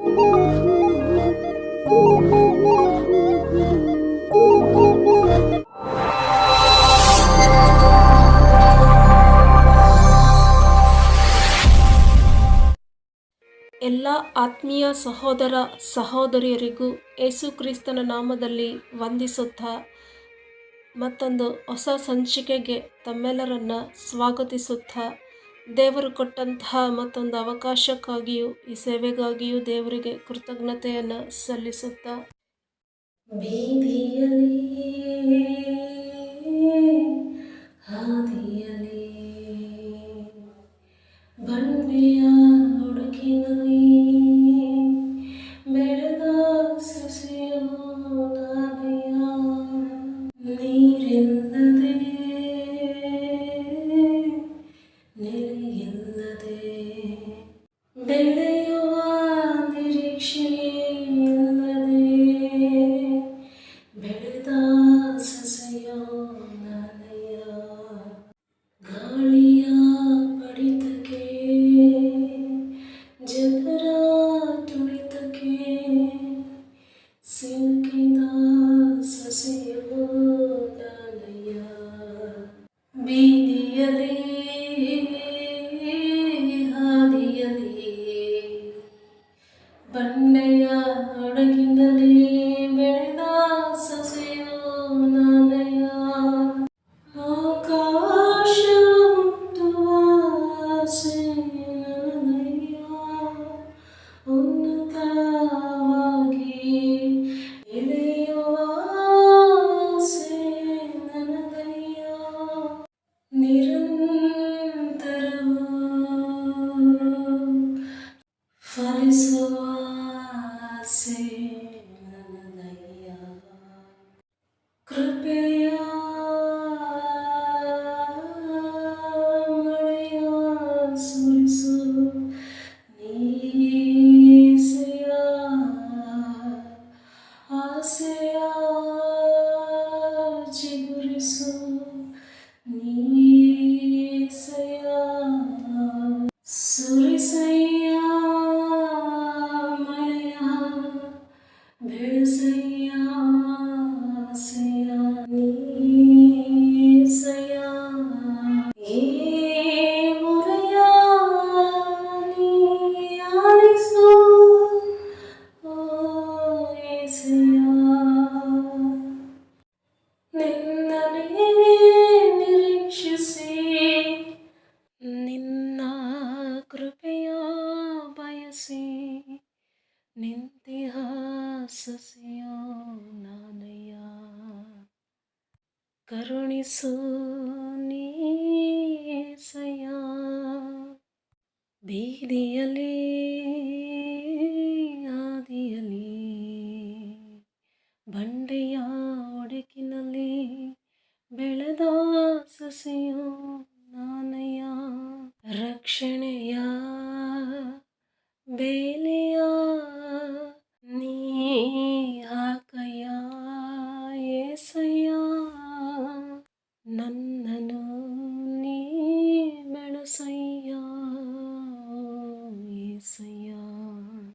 ಎಲ್ಲ ಆತ್ಮೀಯ ಸಹೋದರ ಸಹೋದರಿಯರಿಗೂ ಯೇಸು ಕ್ರಿಸ್ತನ ನಾಮದಲ್ಲಿ ವಂದಿಸುತ್ತಾ ಮತ್ತೊಂದು ಹೊಸ ಸಂಚಿಕೆಗೆ ತಮ್ಮೆಲ್ಲರನ್ನ ಸ್ವಾಗತಿಸುತ್ತಾ ದೇವರು ಕೊಟ್ಟಂತಹ ಮತ್ತೊಂದು ಅವಕಾಶಕ್ಕಾಗಿಯೂ ಈ ಸೇವೆಗಾಗಿಯೂ ದೇವರಿಗೆ ಕೃತಜ್ಞತೆಯನ್ನು ಸಲ್ಲಿಸುತ್ತಾ. ಬೀದಿಯಲ್ಲಿ ಹುಡುಕಿನಲ್ಲಿ Sim, quem dança, Senhor. యేసు నీసయా సురిసయ్యా ಕರುಣಿಸು ನೀಸಯ ಬೀದಿಯಲ್ಲಿ ಆದಿಯಲಿ ಬಂಡೆಯ ಒಡಕಿನಲ್ಲಿ ಬೆಳೆದ ಸಸಿಯು ನಾನಯ್ಯ. ರಕ್ಷಣೆಯ ಬೇಲೆಯ